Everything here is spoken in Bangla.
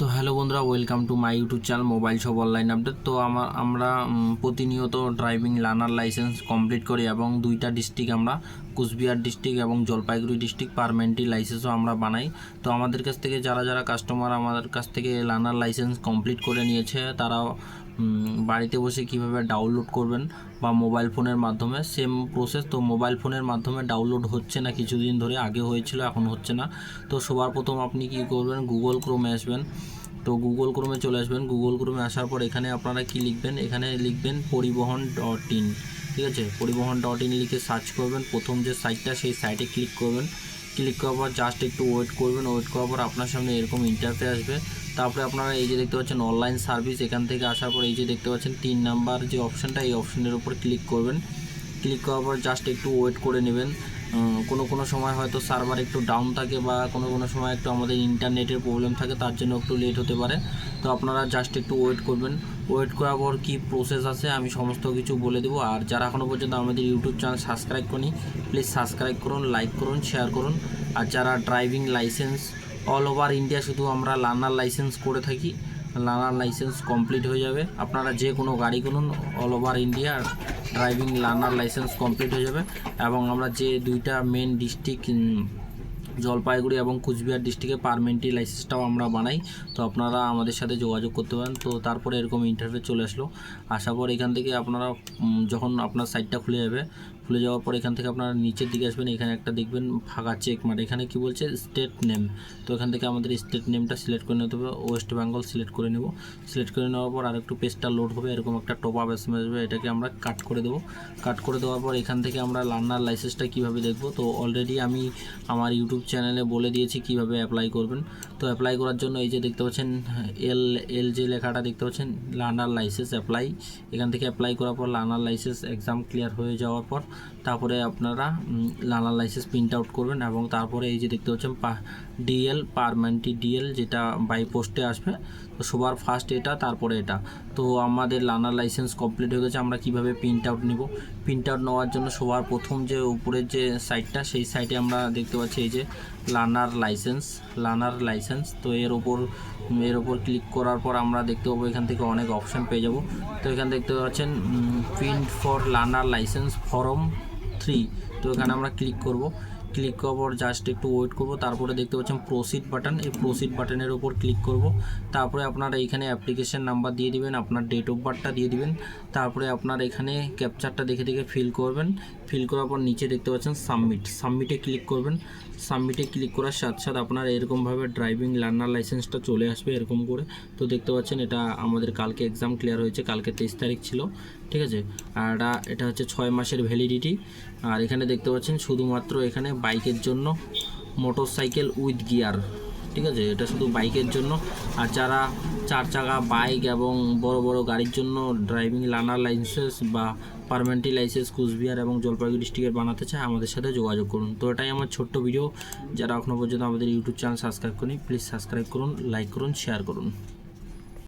তো হ্যালো বন্ধুরা welcome to my YouTube channel mobile shop online update তো আমার আমরা প্রতিনিয়ত ড্রাইভিং লার্নার লাইসেন্স কমপ্লিট করি এবং দুইটা ডিস্ট্রিক্ট আমরা, কুচবিহার ডিস্ট্রিক্ট এবং জলপাইগুড়ি ডিস্ট্রিক্ট পারমেন্টলি লাইসেন্সও আমরা বানাই। তো আমাদের কাছ থেকে যারা যারা কাস্টমার আমাদের কাছ থেকে লার্নার লাইসেন্স কমপ্লিট করে নিয়েছে তারা বাড়িতে বসে কীভাবে ডাউনলোড করবেন বা মোবাইল ফোনের মাধ্যমে? সেম প্রসেস তো মোবাইল ফোনের মাধ্যমে ডাউনলোড হচ্ছে না, কিছুদিন ধরে আগে হয়েছিল, এখন হচ্ছে না। তো সবার প্রথম আপনি কি করবেন? গুগল ক্রোমে আসবেন। তো গুগল ক্রোমে চলে আসবেন। গুগল ক্রোমে আসার পর এখানে আপনারা কি লিখবেন? এখানে লিখবেন পরিবহন ডট ইন ঠিক আছে? পরিবহন ডট ইন লিখে সার্চ করবেন। প্রথম যে সাইটটা সেই সাইটে ক্লিক করবেন। ক্লিক করার পর জাস্ট একটু ওয়েট করবেন। ওয়েট করার পর আপনার সামনে এরকম ইন্টারফেস আসবে। তারপরে আপনারা এই যে দেখতে পাচ্ছেন অনলাইন সার্ভিস এখান থেকে আসার পর এই যে দেখতে পাচ্ছেন তিন নাম্বার যে অপশানটা এই অপশানের উপর ক্লিক করবেন। ক্লিক করার পর জাস্ট একটু ওয়েট করে নেবেন। কোনো কোনো সময় হয়তো সার্ভার একটু ডাউন থাকে বা কোনো কোনো সময় একটু আমাদের ইন্টারনেটের প্রবলেম থাকে, তার জন্য একটু লেট হতে পারে। তো আপনারা জাস্ট একটু ওয়েট করবেন। ওয়েট করার পর কী প্রসেস আছে আমি সমস্ত কিছু বলে দেবো। আর যারা এখনও পর্যন্ত আমাদের ইউটিউব চ্যানেল সাবস্ক্রাইব করেনি প্লিজ সাবস্ক্রাইব করুন লাইক করুন শেয়ার করুন। আর যারা driving licence all over India শুধু আমরা লার্নার লাইসেন্স করে থাকি লার্নার লাইসেন্স কমপ্লিট হয়ে যাবে। আপনারা যে কোনো গাড়ি কিনুন all over India driving learner licence complete হয়ে যাবে। এবং আমরা যে দুইটা মেন ডিস্ট্রিক্ট জলপাইগুড়ি এবং কুচবিহার ডিস্ট্রিক্টে পারমেন্টি লাইসেন্সটাও আমরা বানাই। তো আপনারা আমাদের সাথে যোগাযোগ করতে পারেন। তো তারপরে এরকম ইন্টারভিউ চলে আসলো। আসার পর এখান থেকে আপনারা যখন আপনার সাইটটা খুলে যাবে খুলে যাওয়ার পর এখান থেকে আপনারা নিচের দিকে আসবেন, এখানে একটা দেখবেন ফাঁকা চেক মার এখানে কি বলছে? স্টেট নেম তো এখান থেকে আমাদের স্টেট নেমটা সিলেক্ট করে নিতে হবে। ওয়েস্ট বেঙ্গল সিলেক্ট করে নেব। সিলেক্ট করে নেওয়ার পর আরেকটু পেজটা লোড হবে। এরকম একটা টপ আপ এস আসবে। এটাকে আমরা কাট করে দেবো। কাট করে দেওয়ার পর এখান থেকে আমরা লার্নার লাইসেন্সটা কীভাবে দেখব? তো অলরেডি আমি আমার ইউটিউব চ্যানেলে বলে দিয়েছি কীভাবে অ্যাপ্লাই করবেন। তো অ্যাপ্লাই করার জন্য এই যে দেখতে পাচ্ছেন এল এল যে লেখাটা দেখতে পাচ্ছেন লার্নার লাইসেন্স অ্যাপ্লাই এখান থেকে অ্যাপ্লাই করার পর লার্নার লাইসেন্স এক্সাম ক্লিয়ার হয়ে যাওয়ার পর তারপরে আপনারা লার্নার লাইসেন্স প্রিন্ট আউট করবেন এবং তারপরে এই যে দেখতে পাচ্ছেন ডিএল পারমানেন্টি ডিএল যেটা বাই পোস্টে আসবে সবার ফার্স্ট এটা, তারপরে এটা। তো আমাদের লার্নার লাইসেন্স কমপ্লিট হয়ে গেছে, আমরা কীভাবে প্রিন্ট আউট নিব? প্রিন্ট আউট নেওয়ার জন্য সবার প্রথম যে উপরের যে সাইটটা সেই সাইটে আমরা দেখতে পাচ্ছি এই যে লার্নার লাইসেন্স লার্নার লাইসেন্স তো এর ওপর এর ওপর ক্লিক করার পর আমরা দেখতে পাবো এখান থেকে অনেক অপশান পেয়ে যাব। তো এখানে দেখতে পাচ্ছেন print for learner licence form three তো এখানে আমরা ক্লিক করব। ক্লিক পর জাস্ট একটু ওয়েট করব, তারপরে দেখতে পাচ্ছেন প্রসিড বাটন এই প্রসিড বাটনের উপর ক্লিক করব। তারপরে আপনারা এখানে অ্যাপ্লিকেশন নাম্বার দিয়ে দিবেন, আপনার ডেট অফ বার্থটা দিয়ে দিবেন। তারপরে আপনার এখানে ক্যাপচারটা দেখে দেখে ফিল করবেন। ফিল করার পর নিচে দেখতে পাচ্ছেন সাবমিট সাবমিটে ক্লিক করবেন। সাবমিটে ক্লিক করার সাথে সাথে আপনার এরকমভাবে ড্রাইভিং লার্নার লাইসেন্সটা চলে আসবে এরকম করে। তো দেখতে পাচ্ছেন এটা আমাদের কালকে এক্সাম ক্লিয়ার হয়েছে, কালকে তেইশ তারিখ ছিল। ঠিক আছে? আর এটা এটা হচ্ছে ছয় মাসের ভ্যালিডিটি আর এখানে দেখতে পাচ্ছেন শুধুমাত্র এখানে বাইকের জন্য মোটর সাইকেল উইথ গিয়ার ঠিক আছে? এটা শুধু বাইকের জন্য। আর যারা চার চাকা বাইক এবং বড় বড় গাড়ির জন্য ড্রাইভিং লার্নার লাইসেন্স বা পারমানেন্টলি লাইসেন্স কুচবিহার এবং জলপাইগুড়ি ডিস্ট্রিক্টের বানাতে চায়, আমাদের সাথে যোগাযোগ করুন। তো এটাই আমার ছোট্ট ভিডিও যারা এখনও পর্যন্ত আমাদের ইউটিউব চ্যানেল সাবস্ক্রাইব করেনি প্লিজ সাবস্ক্রাইব করুন লাইক করুন শেয়ার করুন।